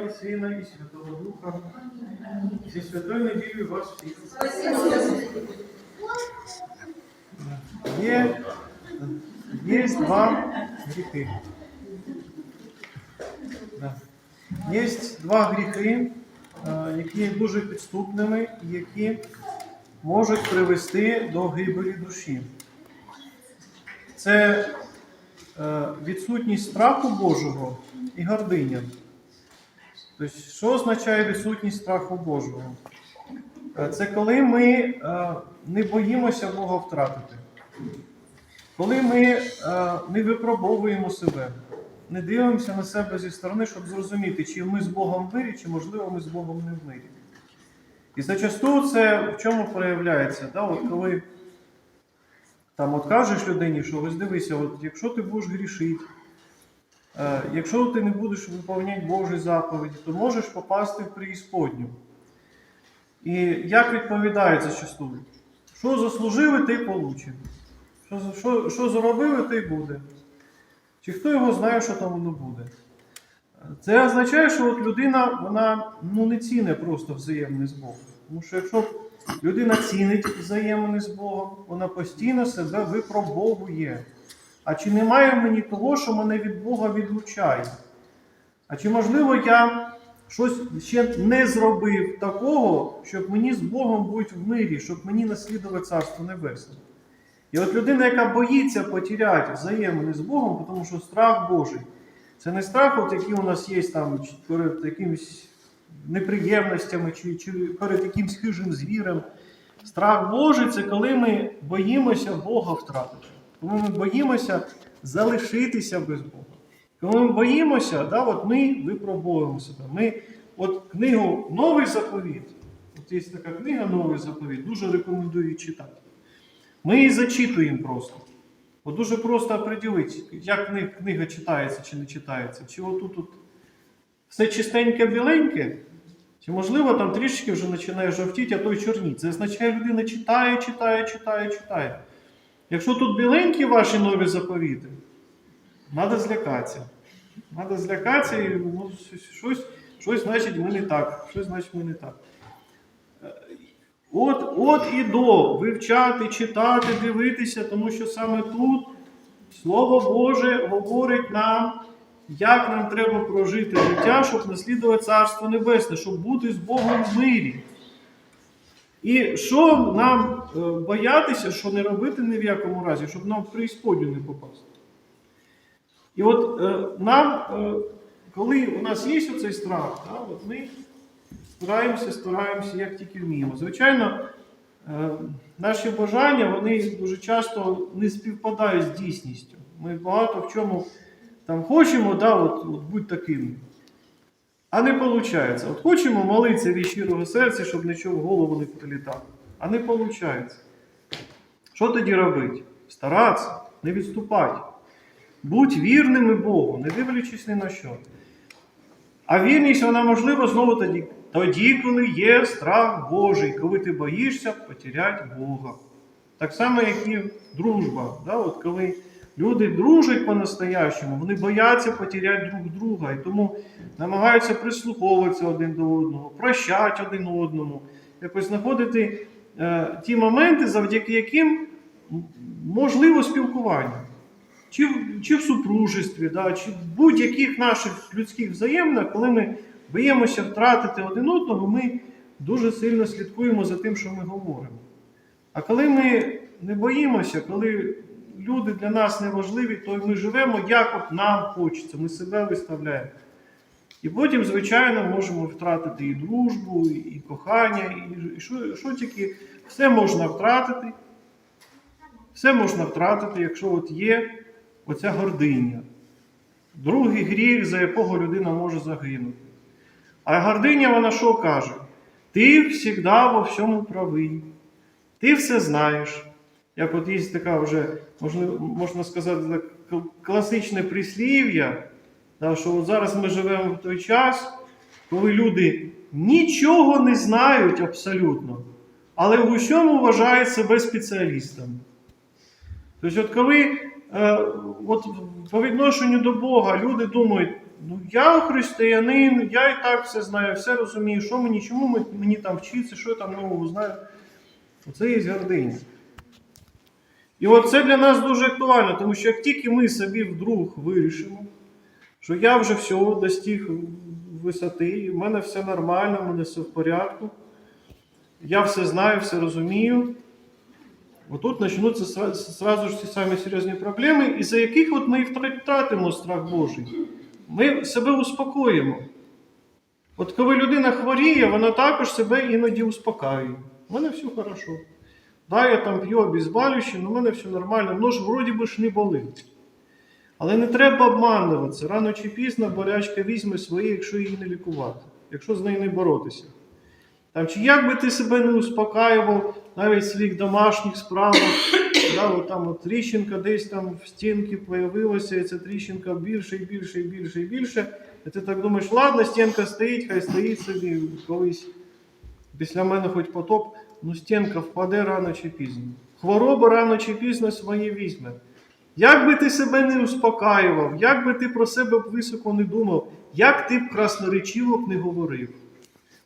і Сина, і Святого Духа. Зі святою неділею вас всіх. Є, є два гріхи. Є два гріхи, е, які є дуже підступними і які можуть привести до гибелі душі. Це е, відсутність страху Божого і гординя. Тобто, що означає відсутність страху Божого? Е, Це коли ми е, не боїмося Бога втратити. Коли ми е, не випробовуємо себе, не дивимося на себе зі сторони, щоб зрозуміти, чи ми з Богом в мирі, чи можливо ми з Богом не в мирі. І зачасту це в чому проявляється? Да? От коли там от кажеш людині, що ось дивися, от якщо ти будеш грішити, якщо ти не будеш виповняти Божі заповіді, то можеш попасти в преісподню. І як відповідається часто? Що заслужили, ти получив. Що, що, що заробили, й буде. Чи хто його знає, що там воно буде? Це означає, що от людина вона ну, не цінить просто взаємне з Богом. Тому що якщо людина цінить взаємне з Богом, вона постійно себе випробовує. А чи немає в мені того, що мене від Бога відлучає? А чи можливо я щось ще не зробив такого, щоб мені з Богом бути в мирі, щоб мені наслідувати Царство Небесне? І от людина, яка боїться потеряти взаємини з Богом, тому що страх Божий, це не страх, от який у нас є там перед якимись неприємностями, чи, чи перед якимсь хижим звірем. Страх Божий це коли ми боїмося Бога втратити. Коли ми боїмося залишитися без Бога. Коли ми боїмося, да, от ми випробуємо себе. Ми, от книгу Новий заповіт, от є така книга Новий заповіт, дуже рекомендую читати. Ми її зачитуємо просто. От дуже просто оприділити, як книга читається чи не читається. Чи отут тут все чистеньке біленьке, чи можливо там трішки вже починає жовтіти, а то й чорніти. Це означає, людина читає, читає, читає, читає. Якщо тут біленькі ваші нові заповіти, треба злякатися. Треба злякатися і ну, щось, щось значить ми не так. Щось значить ми не так. От, от і до вивчати, читати, дивитися, тому що саме тут Слово Боже говорить нам, як нам треба прожити життя, щоб наслідувати Царство Небесне, щоб бути з Богом в мирі. І що нам е, боятися, що не робити ні в якому разі, щоб нам в преісподню не попасти. І от е, нам, е, коли у нас є оцей страх, от ми стараємося, стараємося, як тільки вміємо. Звичайно, наші бажання вони дуже часто не співпадають з дійсністю. Ми багато в чому там хочемо, да, от, от будь таким. А не виходить. От хочемо молитися від щирого серця, щоб нічого в голову не прилітало. А не виходить. Що тоді робити? Старатися, не відступати. Будь вірними Богу, не дивлячись ні на що. А вірність вона можлива знову тоді, тоді, коли є страх Божий, коли ти боїшся потеряти Бога. Так само, як і дружба. Да? От коли люди дружать по-настоящему, вони бояться потеряти друг друга, і тому намагаються прислуховуватися один до одного, прощати один одному, якось знаходити е, ті моменти, завдяки яким можливо спілкування. Чи, в- чи в супружестві, да, чи в будь-яких наших людських взаєминах, коли ми боїмося втратити один одного, ми дуже сильно слідкуємо за тим, що ми говоримо. А коли ми не боїмося, коли люди для нас не важливі, то ми живемо, як от нам хочеться, ми себе виставляємо. І потім, звичайно, можемо втратити і дружбу, і, кохання, і що, що тільки все можна втратити. Все можна втратити, якщо от є оця гординя. Другий гріх, за якого людина може загинути. А гординя вона що каже? Ти завжди во всьому правий. Ти все знаєш. Як от є така вже, можна сказати, класичне прислів'я, що от зараз ми живемо в той час, коли люди нічого не знають абсолютно, але в усьому вважають себе спеціалістами. Тобто, от коли е, от по відношенню до Бога люди думають, ну я християнин, я і так все знаю, все розумію, що мені, чому мені там вчитися, що я там нового знаю. Оце є гординя. І от це для нас дуже актуально, тому що як тільки ми собі вдруг вирішимо, що я вже всього достиг висоти, в мене все нормально, в мене все в порядку, я все знаю, все розумію. Отут почнуться сразу ж ці самі серйозні проблеми, із-за яких от ми і втратимо страх Божий. Ми себе успокоїмо. От коли людина хворіє, вона також себе іноді успокаює. У мене все хорошо. Да, я там п'ю обізбалюще, але в мене все нормально, воно ж вроді би ж не болить. Але не треба обмануватися. Рано чи пізно болячка візьме своє, якщо її не лікувати, якщо з нею не боротися. Там, чи як би ти себе не успокаював, навіть в своїх домашніх справах, да, от там от тріщинка десь там в стінці появилася, і ця тріщинка більше і більше і більше і більше. І ти так думаєш, ладно, стінка стоїть, хай стоїть собі колись. Після мене хоч потоп, ну стінка впаде рано чи пізно. Хвороба рано чи пізно своє візьме. Як би ти себе не успокаював, як би ти про себе високо не думав, як ти б красноречиво б не говорив.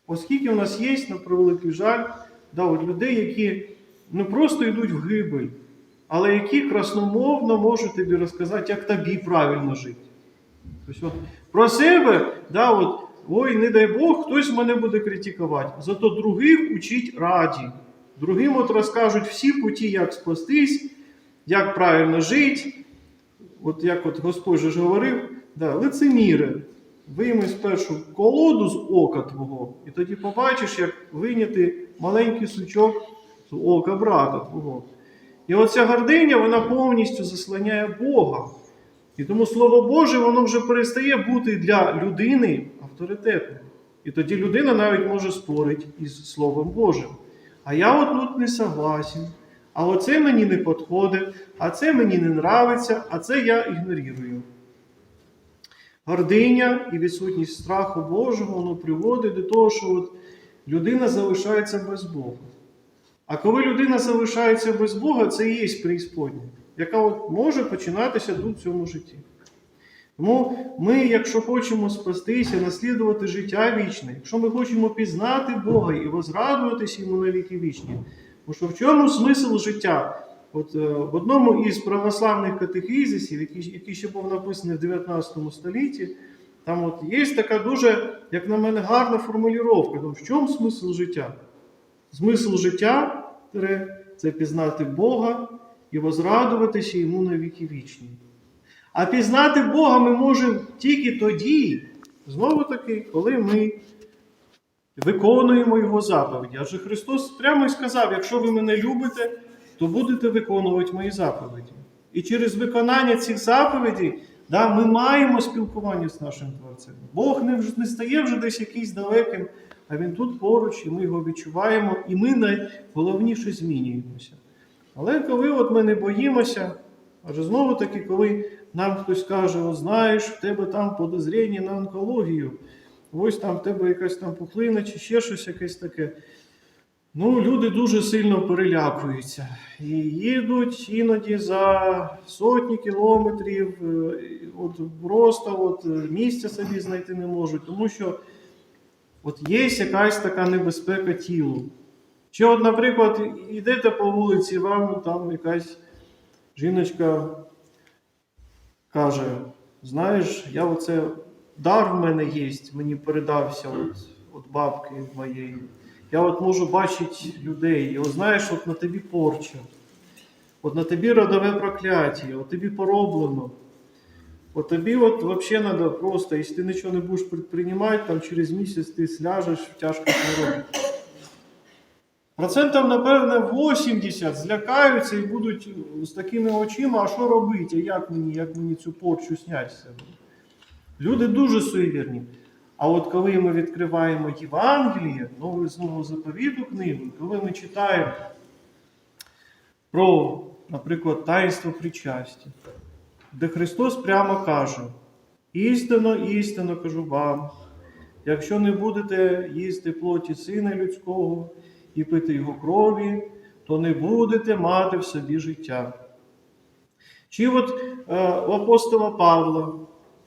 Оскільки у нас є, на превеликий жаль, да, от людей, які не просто йдуть в гибель, але які красномовно можуть тобі розказати, як тобі правильно жити. Тобто, от, про себе, да, от, ой, не дай Бог, хтось мене буде критикувати. Зато других учить раді. Другим от розкажуть всі путі, як спастись, як правильно жити. От як от Господь же ж говорив, да, лицеміре, вийми спершу колоду з ока твого, і тоді побачиш, як вийняти маленький сучок з ока брата твого. І оця гординя, вона повністю заслоняє Бога. І тому Слово Боже, воно вже перестає бути для людини авторитетним. І тоді людина навіть може спорити із Словом Божим. А я от тут не согласен, а оце мені не підходить, а це мені не нравиться, а це я ігнорую. Гординя і відсутність страху Божого воно приводить до того, що от людина залишається без Бога. А коли людина залишається без Бога, це і є преісподня, яка от може починатися тут в цьому житті. Тому ми, якщо хочемо спастися, наслідувати життя вічне, якщо ми хочемо пізнати Бога і возрадуватися йому на віки вічні, тому що в чому смисл життя? От, е, в одному із православних катехізисів, який, який ще був написаний в 19 столітті, там от є така дуже, як на мене, гарна формулювання. Там, в чому смисл життя? Смисл життя це пізнати Бога і возрадуватися йому на віки вічні. А пізнати Бога ми можемо тільки тоді, знову таки, коли ми виконуємо Його заповіді. Адже Христос прямо і сказав: якщо ви мене любите, то будете виконувати мої заповіді. І через виконання цих заповідей да, ми маємо спілкування з нашим Творцем. Бог не, не стає вже десь якийсь далеким, а Він тут поруч, і ми його відчуваємо, і ми найголовніше змінюємося. Але коли от ми не боїмося, адже знову таки, коли нам хтось каже, от знаєш, в тебе там подозріння на онкологію, ось там в тебе якась там пухлина чи ще щось якесь таке. Ну, люди дуже сильно перелякуються і їдуть іноді за сотні кілометрів, е, от просто от, е, місця собі знайти не можуть, тому що от є якась така небезпека тілу. Чи, от, наприклад, йдете по вулиці, вам там якась жіночка каже: знаєш, я оце дар в мене є, мені передався от, от бабки моєї. Я от можу бачити людей, і от знаєш, от на тобі порча, от на тобі родове прокляття, от тобі пороблено. От тобі от взагалі треба просто, якщо ти нічого не будеш предприймати, там через місяць ти сляжеш в тяжкій хворобі. Процентів, напевне, 80 злякаються і будуть з такими очима, а що робити, а як мені, як мені цю порчу зняти з себе. Люди дуже суєвірні. А от коли ми відкриваємо Євангеліє, нову знову заповіту книгу, коли ми читаємо про, наприклад, таїнство причастя, де Христос прямо каже: істинно, істинно кажу вам, якщо не будете їсти плоті Сина Людського і пити Його крові, то не будете мати в собі життя. Чи от е, у апостола Павла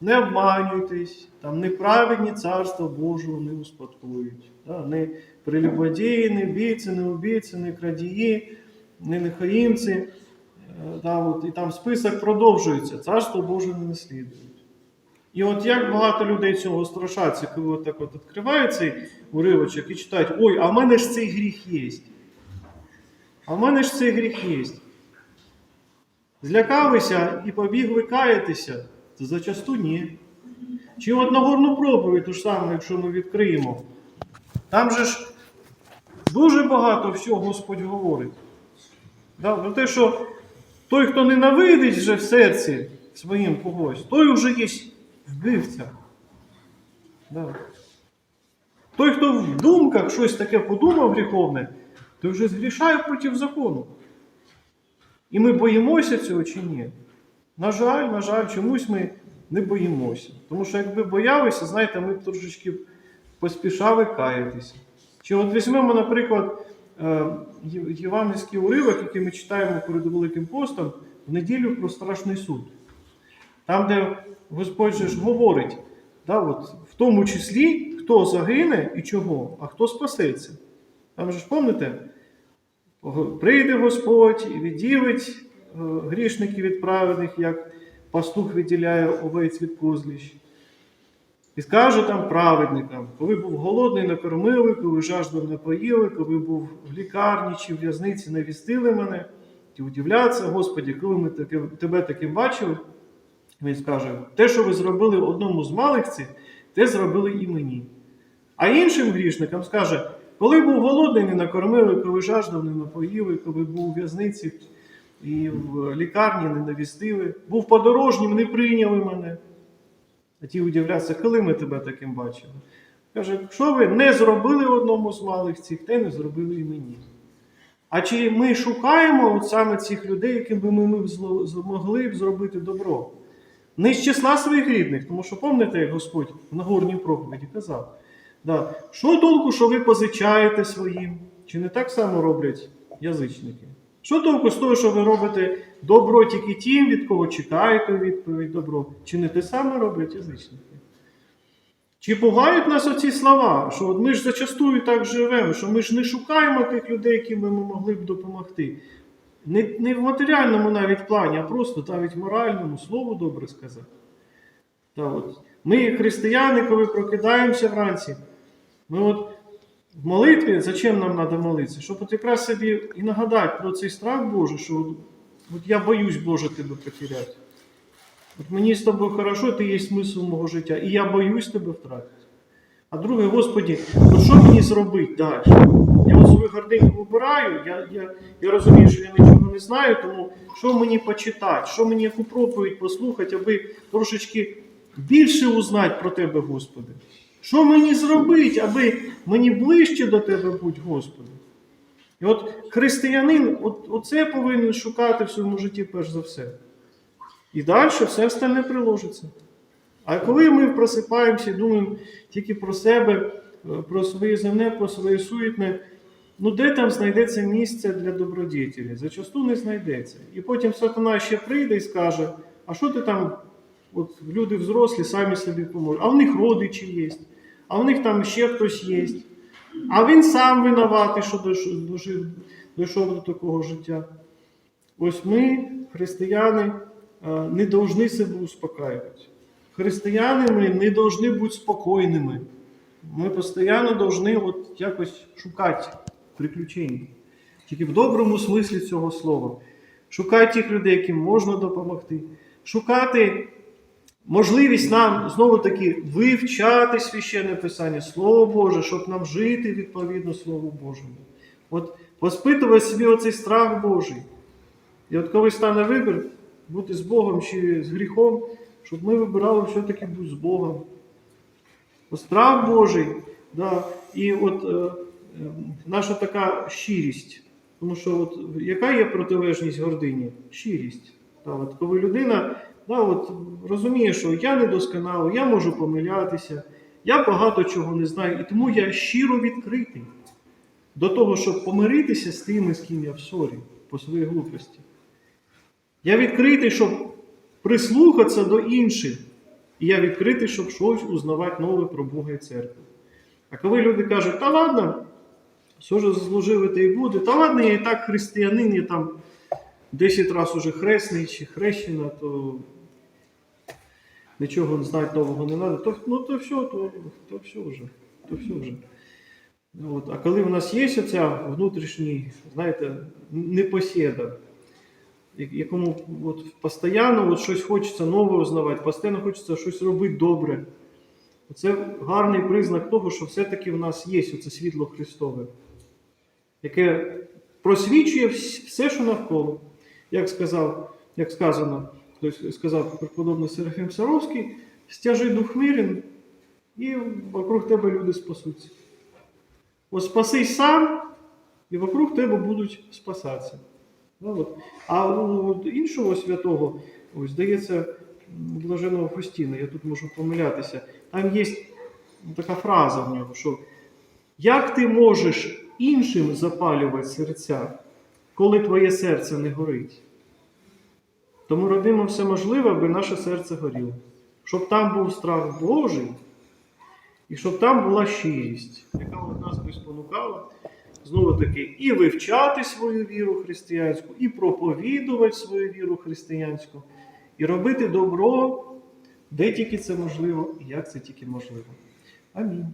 не обманюйтесь, там неправедні царство Божого не успадкують. Да? Не прелюбодії, не бійці, не убійці, не крадії, не нехаїмці. Е, Да, от, і там список продовжується, царство Боже не наслідують. І от як багато людей цього страшаться, коли от так от відкривають цей уривочок і читають, ой, а в мене ж цей гріх є. А в мене ж цей гріх є. Злякалися і побігли каятися, це зачасту ні. Чи от Нагорну проповідь, ту ж саме, якщо ми відкриємо, там же ж дуже багато всього Господь говорить. Да? Про те, що той, хто ненавидить вже в серці своїм когось, той вже є вбивця. Да. Той, хто в думках щось таке подумав гріховне, той вже згрішає проти закону. І ми боїмося цього чи ні? На жаль, на жаль, чомусь ми не боїмося. Тому що якби боялися, знаєте, ми б трошечки поспішали каятися. Чи от візьмемо, наприклад, е, євангельський уривок, який ми читаємо перед Великим постом, в неділю про страшний суд. Там, де Господь же ж говорить, да, от, в тому числі, хто загине і чого, а хто спасеться. Там же ж пам'ятаєте? Прийде Господь і відділить е, грішників від праведних, як пастух відділяє овець від козліщ. І скаже там праведникам, коли був голодний, накормили, коли жаждав напоїли, коли був в лікарні чи в в'язниці, навістили мене, і удивляться, Господі, коли ми таки, тебе таким бачили, він скаже, те, що ви зробили одному з малих цих, те зробили і мені. А іншим грішникам скаже, коли був голодний, не накормили, коли жаждав, не напоїли, коли був у в'язниці і в лікарні не навістили, був подорожнім, не прийняли мене. А ті удивляться, коли ми тебе таким бачили. Каже, що ви не зробили одному з малих цих, те не зробили і мені. А чи ми шукаємо от саме цих людей, яким би ми змогли б зробити добро? Не з числа своїх рідних, тому що пам'ятаєте, як Господь в Нагорній проповіді казав, да, що толку, що ви позичаєте своїм? Чи не так само роблять язичники? Що толку з того, що ви робите добро тільки тим, від кого чекаєте відповідь добро? Чи не те саме роблять язичники? Чи пугають нас оці слова, що от ми ж зачастую так живемо, що ми ж не шукаємо тих людей, яким ми могли б допомогти. Не, не в матеріальному навіть плані, а просто навіть моральному слово добре сказати. Та от. Ми, християни, коли прокидаємося вранці, ми от в молитві, зачем нам треба молитися? Щоб от якраз собі і нагадати про цей страх Божий, що от, от я боюсь, Боже, тебе потеряти. От мені з тобою хорошо, ти є смисл мого життя, і я боюсь тебе втратити. А друге, Господі, от що мені зробити далі? Свою гординку вибираю, я, я, я розумію, що я нічого не знаю, тому що мені почитати, що мені яку проповідь послухати, аби трошечки більше узнати про Тебе, Господи. Що мені зробити, аби мені ближче до Тебе будь, Господи? І от християнин от, оце повинен шукати в своєму житті перш за все. І далі все остальне приложиться. А коли ми просипаємося і думаємо тільки про себе, е, про своє земне, про своє суетне, ну де там знайдеться місце для добродітелі? Зачасту не знайдеться. І потім сатана ще прийде і скаже: а що ти там, от люди взрослі самі собі поможуть, а в них родичі є, а в них там ще хтось є. А він сам винуватий, що дожив, дійшов до такого життя. Ось ми, християни, е, не повинні себе успокаювати. Християни ми не повинні бути спокійними. Ми постійно повинні от якось шукати приключень. Тільки в доброму смислі цього слова. Шукати тих людей, яким можна допомогти. Шукати можливість нам знову-таки вивчати священне Писання, Слово Боже, щоб нам жити відповідно Слову Божому. От воспитувати собі оцей страх Божий. І от коли стане вибір бути з Богом чи з гріхом, щоб ми вибирали все-таки бути з Богом. Страх Божий, да, і от е, наша така щирість. Тому що от, яка є протилежність гордині? Щирість. Да, от, коли людина да, от, розуміє, що я недосконалий, я можу помилятися, я багато чого не знаю, і тому я щиро відкритий до того, щоб помиритися з тими, з ким я в ссорі по своїй глупості. Я відкритий, щоб прислухатися до інших, І я відкритий, щоб щось узнавати нове про Бога і церкву. А коли люди кажуть, та ладно, що ж заслужили, те і буде, та ладно, я і так християнин, я там 10 разів уже хресний чи хрещена, то нічого знати нового не треба, то, ну, то все, то, то все вже. То все вже. От. А коли в нас є оця внутрішній, знаєте, непосіда, якому от, постійно от щось хочеться нове узнавати, постійно хочеться щось робити добре. Це гарний признак того, що все-таки в нас є оце світло Христове, яке просвічує все, що навколо. Як сказав, як сказано, хтось сказав преподобний Серафім Саровський, стяжи дух мирен, і вокруг тебе люди спасуться. От спасись сам, і вокруг тебе будуть спасатися. Ну, от. А у іншого святого, ось здається, блаженого Фустіна, я тут можу помилятися, там є така фраза в нього, що як ти можеш іншим запалювати серця, коли твоє серце не горить? Тому робимо все можливе, аби наше серце горіло. Щоб там був страх Божий, і щоб там була щирість, яка от нас би спонукала знову таки і вивчати свою віру християнську, і проповідувати свою віру християнську, і робити добро, де тільки це можливо, і як це тільки можливо. Амінь.